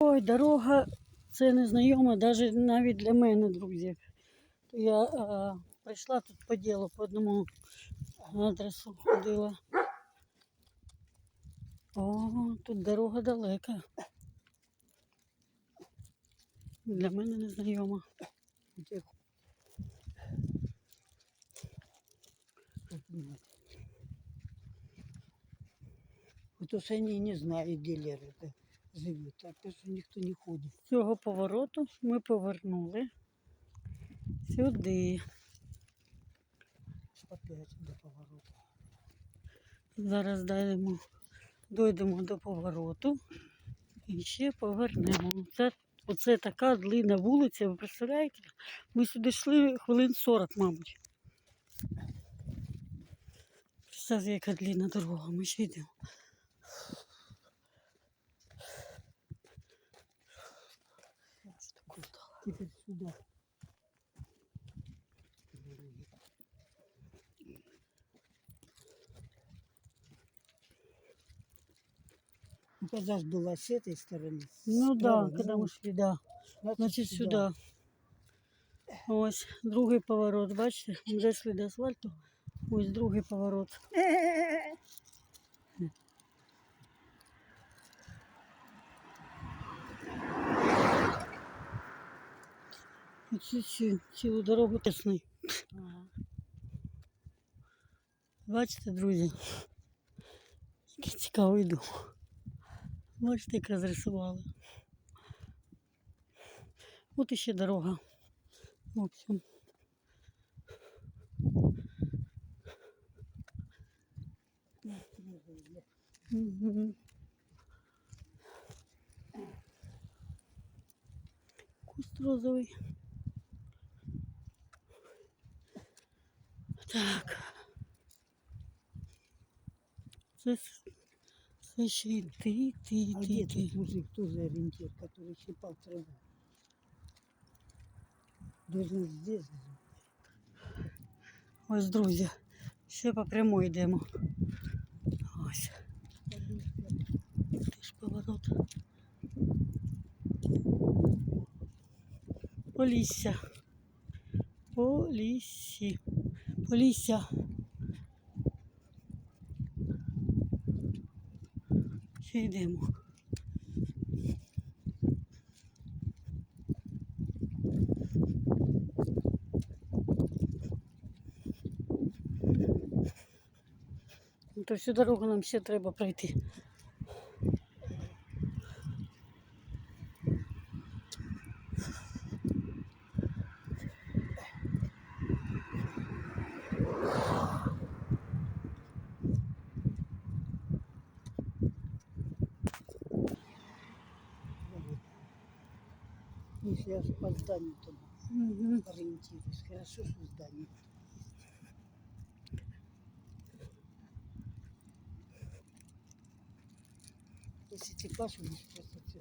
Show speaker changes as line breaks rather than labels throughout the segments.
Ой, дорога це незнайома навіть навіть для мене, друзі. Я е, прийшла тут по ділу, по одному адресу ходила. О, тут дорога далека. Для мене незнайома.
Вот уж они не знают, где Лера живет, а что никто не ходит.
З цього повороту ми повернули сюди.
Опять до поворота.
Зараз дійдемо, дойдемо до повороту і ще повернемо. Це, оце така длинна вулиця, ви представляєте? Ми сюди йшли хвилин 40, мабуть. Представте, яка длинна дорога, ми ще йдемо.
Теперь сюда. Когда ж была с этой стороны.
Ну
справа,
да, коли
ну,
ми йшли, да. Значить, сюди. Ось другий поворот, бачите? Ми зайшли до асфальту. Ось другий поворот. Оцю цю цілу дорогу тесний.
Ага.
Бачите, друзі? Який цікавий дом. Бачите, як розрисували. От іще дорога. В общем. Куст розовий. Так. Це, це ще йти, йти,
А
йти,
где
йти.
тот мужик, тоже ориентир, который щипал траву? Должен здесь жить.
Ось, друзі, ще по прямой йдемо. Ось. Теж поворот. Полісся. Поліссі. Полісся. Ще йдемо. Ну, То всю дорогу нам ще треба пройти.
Если я по зданию там
Угу.
ориентируюсь. Хорошо, что здание. Если типаж у нас просто все,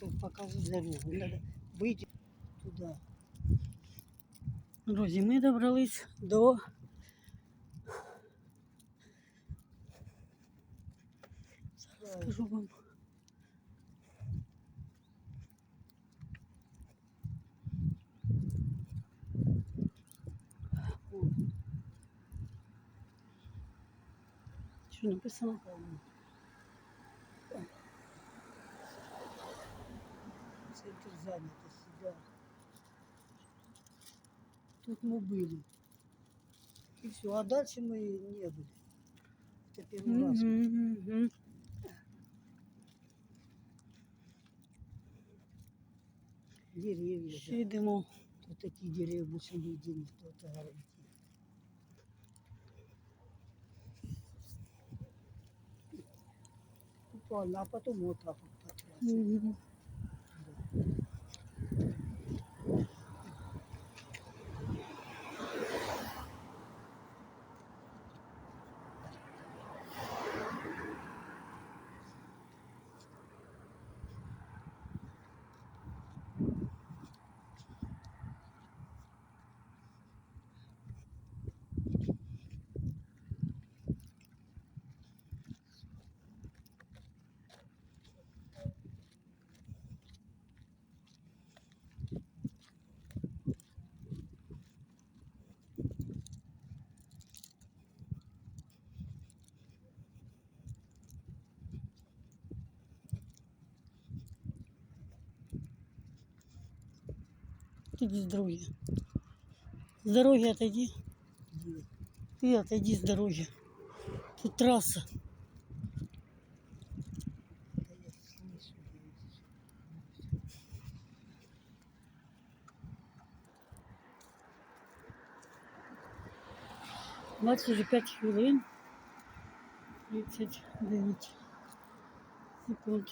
то покажи дорогу. Надо выйти туда.
Друзі, ми добрались до скажу вам. що написано.
Центр занятості, да. Тут мы были и все, а дальше мы не были. Это первый раз.
Mm -hmm.
Деревья.
Ще.
Тут такие деревья, больше не один кто-то говорит. Буквально, а потом вот так вот по трассе.
Тоді з дороги. З дороги отойди.
Где?
Отойди с дороги. Тут. Бачиш, вже 5 хвилин. 39 секунд.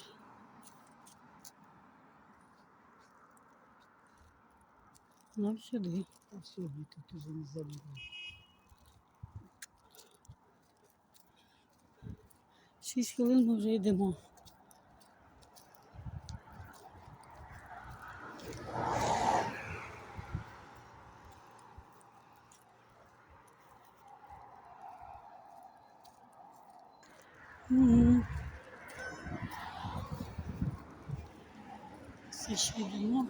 Нам сюди.
А сьогодні тут уже не забудемо.
Шість хвилин ми вже йдемо. Мгм. Все ще йдемо.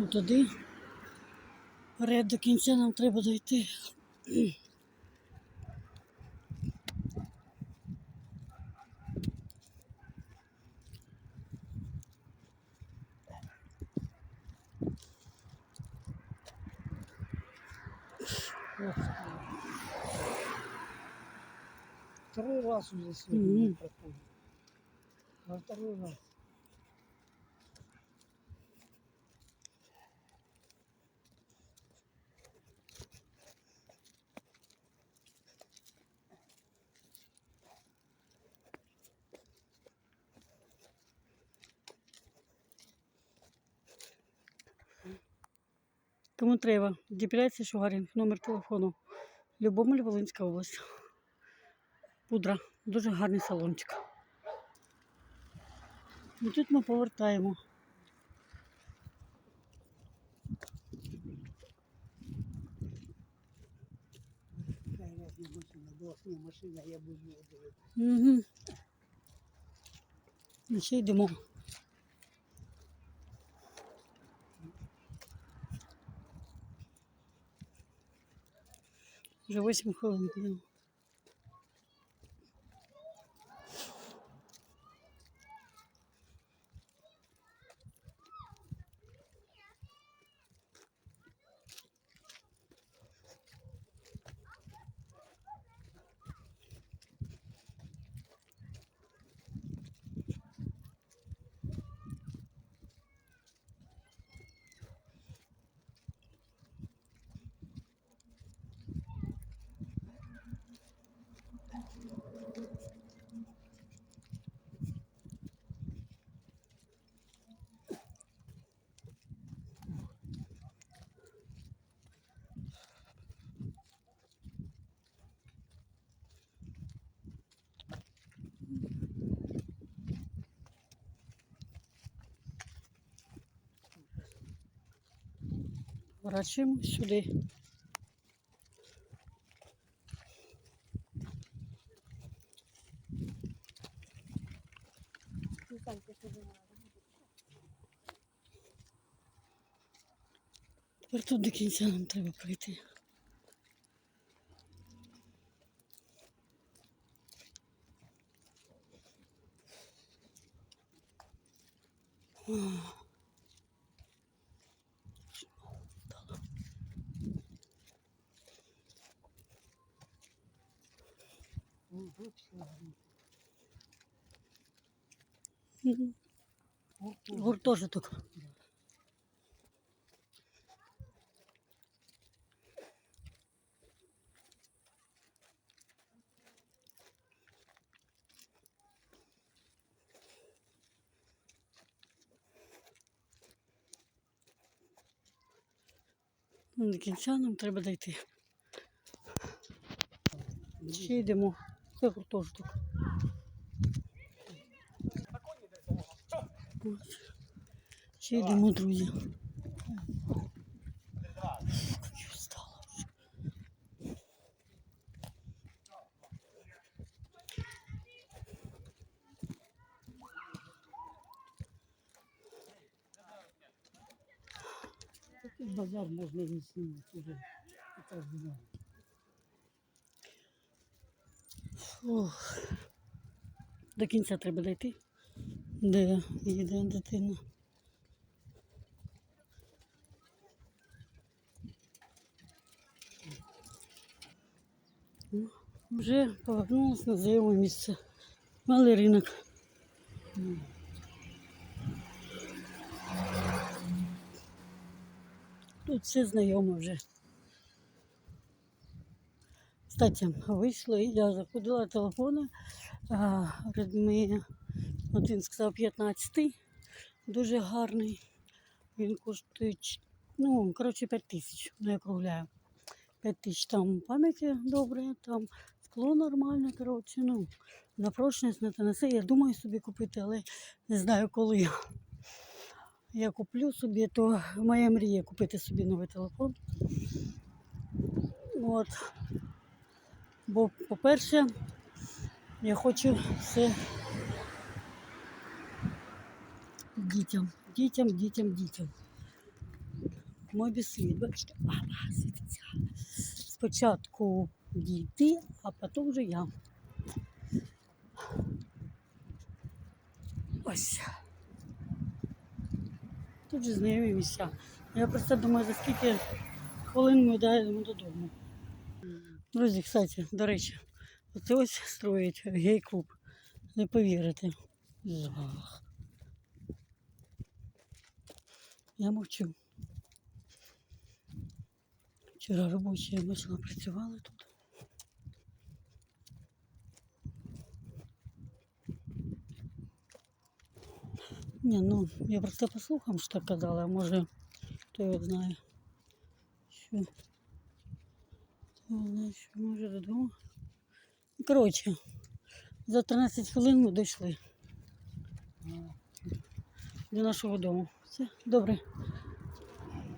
Ну туди. Вперед до кінця нам треба дойти.
Второй раз уже сегодня
Мгм.
не проходит. Во второй раз.
Кому треба, депіляція Шугарінг, номер телефону. Любомель, Волинська область. Пудра. Дуже гарний салончик. І тут ми повертаємо. Угу. І ще йдемо. Вже 8 хвилин Врачимо сюди. Тепер тут до кінця нам треба
тоже.
Гуртожиток. Ну, До кінця нам треба дойти. Ще йдемо. Це гуртожиток. Ще йдемо, друзі.
Базар можно не снимать уже. И.
Фух. До кінця треба дойти. Де їде дитина. Вже повернулася на знайоме місце. Малий ринок. Тут все знайоме вже. Кстати, вийшли, я заходила телефони. а, Redmi, от сказав 15, дуже гарний. Він коштує, ну, коротше, 5 тисяч, не округляю. 5 тисяч там пам'яті добре, там скло нормальне, коротше, ну, на прочність, на те. Я думаю собі купити, але не знаю коли. Я куплю собі, то моя мрія купити собі новий телефон. От. Бо, по-перше, я хочу все дітям, дітям, дітям, дітям. Мой біслід, бачите, ага, світиться. Спочатку діти, а потім вже я. Ось. Тут же знайомі місця. Я просто думаю, за скільки хвилин ми дійдемо додому. Друзі, кстати, до речі, оце ось строїть гей-клуб. Не повірите. Жах. Я мовчу. Вчора робочі я бачила, працювали тут. Ні, ну, я просто по слухам що казала, може, хто його знає. Що? Хто його знає, що може додому. Коротше, за 13 хвилин ми дійшли до нашого дому. Все, добре.